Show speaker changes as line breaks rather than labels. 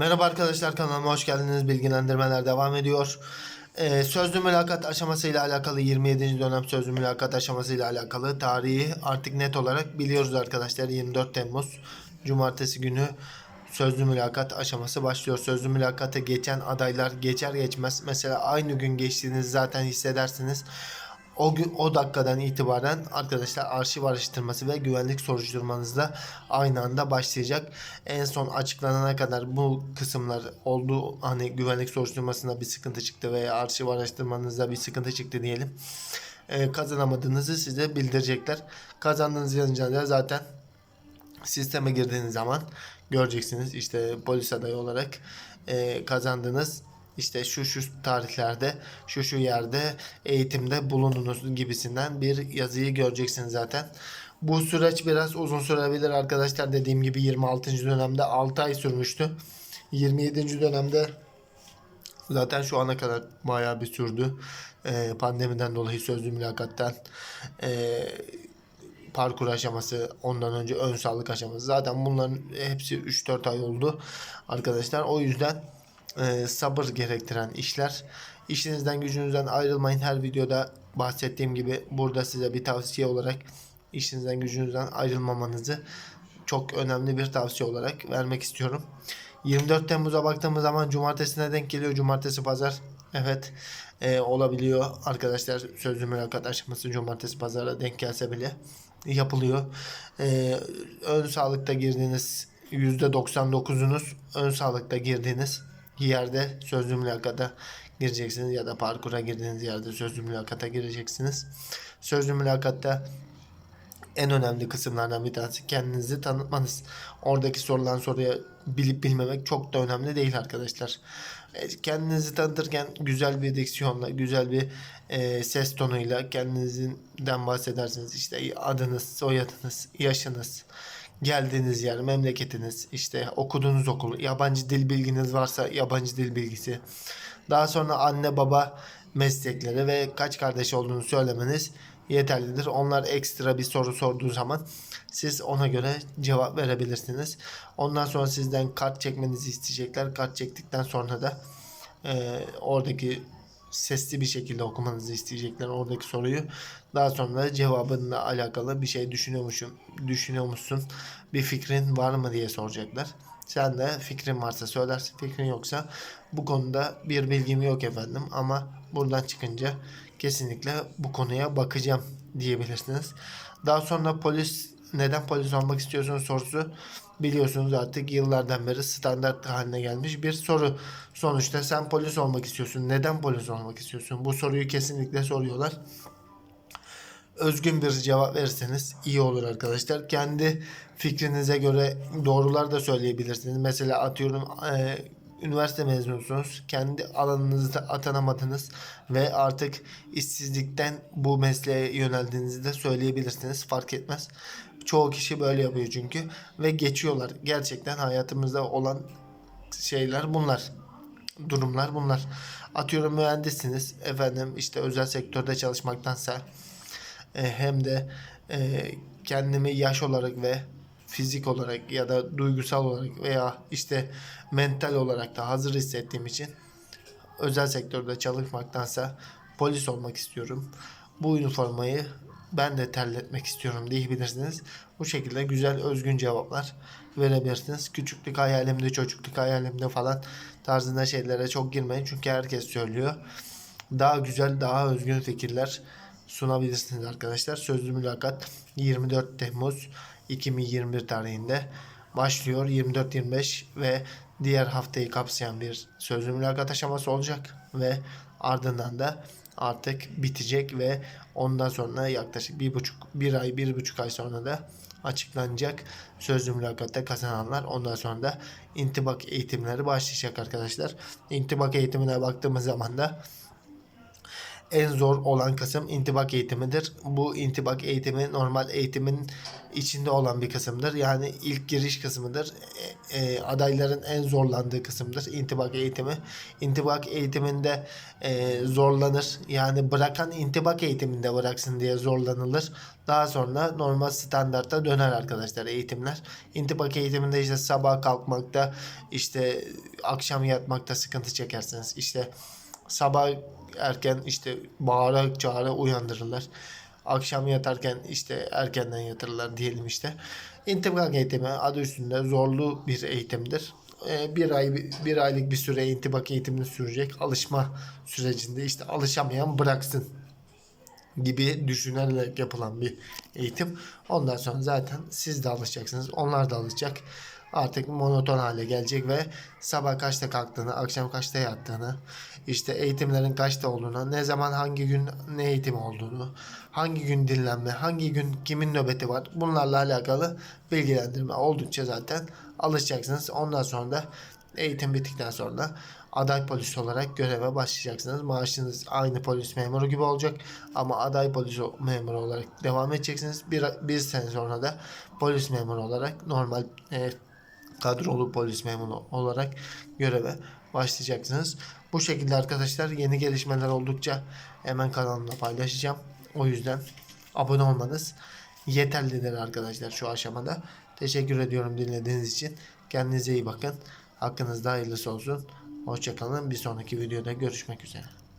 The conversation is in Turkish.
Merhaba arkadaşlar kanalıma hoş geldiniz. Bilgilendirmeler devam ediyor. Ee, sözlü mülakat aşamasıyla alakalı 27. dönem sözlü mülakat aşamasıyla alakalı tarihi artık net olarak biliyoruz arkadaşlar. 24 Temmuz Cumartesi günü sözlü mülakat aşaması başlıyor. Sözlü mülakata geçen adaylar geçer geçmez mesela aynı gün geçtiğinizi zaten hissedersiniz. O o dakikadan itibaren arkadaşlar arşiv araştırması ve güvenlik soruşturmanız da aynı anda başlayacak. En son açıklanana kadar bu kısımlar oldu. Hani güvenlik soruşturmasında bir sıkıntı çıktı veya arşiv araştırmanızda bir sıkıntı çıktı diyelim. Ee, kazanamadığınızı size bildirecekler. Kazandığınız yazınca da zaten sisteme girdiğiniz zaman göreceksiniz işte polis adayı olarak e, kazandınız işte şu şu tarihlerde şu şu yerde eğitimde bulundunuz gibisinden bir yazıyı göreceksiniz zaten. Bu süreç biraz uzun sürebilir arkadaşlar. Dediğim gibi 26. dönemde 6 ay sürmüştü. 27. dönemde Zaten şu ana kadar bayağı bir sürdü. Ee, pandemiden dolayı sözlü mülakattan ee, parkur aşaması, ondan önce ön sağlık aşaması. Zaten bunların hepsi 3-4 ay oldu arkadaşlar. O yüzden e, sabır gerektiren işler. İşinizden gücünüzden ayrılmayın. Her videoda bahsettiğim gibi burada size bir tavsiye olarak işinizden gücünüzden ayrılmamanızı çok önemli bir tavsiye olarak vermek istiyorum. 24 Temmuz'a baktığımız zaman cumartesine denk geliyor. Cumartesi pazar. Evet e, olabiliyor arkadaşlar sözlü mülakat aşaması cumartesi pazara denk gelse bile yapılıyor. E, ön sağlıkta girdiğiniz %99'unuz ön sağlıkta girdiğiniz yerde sözlü mülakata gireceksiniz ya da parkura girdiğiniz yerde sözlü mülakata gireceksiniz. Sözlü mülakatta en önemli kısımlardan bir tanesi kendinizi tanıtmanız. Oradaki sorulan soruya bilip bilmemek çok da önemli değil arkadaşlar. E, Kendinizi tanıtırken güzel bir diksiyonla, güzel bir e, ses tonuyla kendinizden bahsedersiniz. İşte adınız, soyadınız, yaşınız, geldiğiniz yer, memleketiniz, işte okuduğunuz okul, yabancı dil bilginiz varsa yabancı dil bilgisi. Daha sonra anne baba meslekleri ve kaç kardeş olduğunu söylemeniz yeterlidir. Onlar ekstra bir soru sorduğu zaman siz ona göre cevap verebilirsiniz. Ondan sonra sizden kart çekmenizi isteyecekler. Kart çektikten sonra da e, oradaki sesli bir şekilde okumanızı isteyecekler oradaki soruyu. Daha sonra cevabınla alakalı bir şey düşünüyormuşum, düşünüyor musun? Bir fikrin var mı diye soracaklar. Sen de fikrin varsa söylersin, fikrin yoksa bu konuda bir bilgim yok efendim ama buradan çıkınca kesinlikle bu konuya bakacağım diyebilirsiniz. Daha sonra polis neden polis olmak istiyorsunuz sorusu biliyorsunuz artık yıllardan beri standart haline gelmiş bir soru. Sonuçta sen polis olmak istiyorsun. Neden polis olmak istiyorsun? Bu soruyu kesinlikle soruyorlar. Özgün bir cevap verirseniz iyi olur arkadaşlar. Kendi fikrinize göre doğrular da söyleyebilirsiniz. Mesela atıyorum e, üniversite mezunusunuz. Kendi alanınızda atanamadınız ve artık işsizlikten bu mesleğe yöneldiğinizi de söyleyebilirsiniz. Fark etmez. Çoğu kişi böyle yapıyor çünkü ve geçiyorlar. Gerçekten hayatımızda olan şeyler bunlar. Durumlar bunlar. Atıyorum mühendissiniz. Efendim işte özel sektörde çalışmaktansa e, hem de e, kendimi yaş olarak ve fizik olarak ya da duygusal olarak veya işte mental olarak da hazır hissettiğim için özel sektörde çalışmaktansa polis olmak istiyorum. Bu üniformayı ben de terletmek istiyorum diyebilirsiniz. Bu şekilde güzel özgün cevaplar verebilirsiniz. Küçüklük hayalimde, çocukluk hayalimde falan tarzında şeylere çok girmeyin. Çünkü herkes söylüyor. Daha güzel, daha özgün fikirler sunabilirsiniz arkadaşlar. Sözlü mülakat 24 Temmuz 2021 tarihinde başlıyor. 24-25 ve diğer haftayı kapsayan bir sözlü mülakat aşaması olacak ve ardından da artık bitecek ve ondan sonra yaklaşık bir buçuk bir ay bir buçuk ay sonra da açıklanacak sözlü mülakatta kazananlar ondan sonra da intibak eğitimleri başlayacak arkadaşlar. İntibak eğitimine baktığımız zaman da en zor olan kısım intibak eğitimidir. Bu intibak eğitimi normal eğitimin içinde olan bir kısımdır. Yani ilk giriş kısmıdır. E, e, adayların en zorlandığı kısımdır intibak eğitimi. İntibak eğitiminde e, zorlanır. Yani bırakan intibak eğitiminde bıraksın diye zorlanılır. Daha sonra normal standartta döner arkadaşlar eğitimler. İntibak eğitiminde işte sabah kalkmakta işte akşam yatmakta sıkıntı çekersiniz. İşte sabah erken işte bağıra çağıra uyandırırlar. Akşam yatarken işte erkenden yatırırlar diyelim işte. İntibak eğitimi adı üstünde zorlu bir eğitimdir. Ee, bir ay bir aylık bir süre intibak eğitimini sürecek. Alışma sürecinde işte alışamayan bıraksın gibi düşünerek yapılan bir eğitim. Ondan sonra zaten siz de alışacaksınız. Onlar da alışacak. Artık monoton hale gelecek ve sabah kaçta kalktığını, akşam kaçta yattığını, işte eğitimlerin kaçta olduğunu, ne zaman hangi gün ne eğitim olduğunu, hangi gün dinlenme, hangi gün kimin nöbeti var bunlarla alakalı bilgilendirme oldukça zaten alışacaksınız. Ondan sonra da eğitim bittikten sonra da aday polis olarak göreve başlayacaksınız. Maaşınız aynı polis memuru gibi olacak ama aday polis memuru olarak devam edeceksiniz. Bir, bir sene sonra da polis memuru olarak normal e, kadrolu polis memuru olarak göreve başlayacaksınız. Bu şekilde arkadaşlar yeni gelişmeler oldukça hemen kanalımda paylaşacağım. O yüzden abone olmanız yeterlidir arkadaşlar şu aşamada. Teşekkür ediyorum dinlediğiniz için. Kendinize iyi bakın. Hakkınızda hayırlısı olsun. Hoşçakalın. Bir sonraki videoda görüşmek üzere.